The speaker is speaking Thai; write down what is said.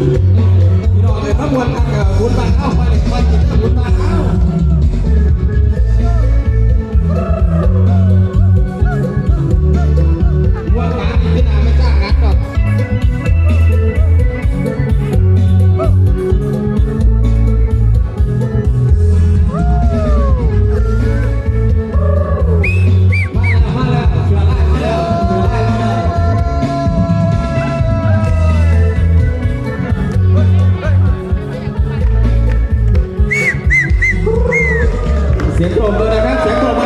พี่น้องเลยทั้งหมดทางคุณบ้านเข้า เสียงปรบมือนะครับ เสียงปรบ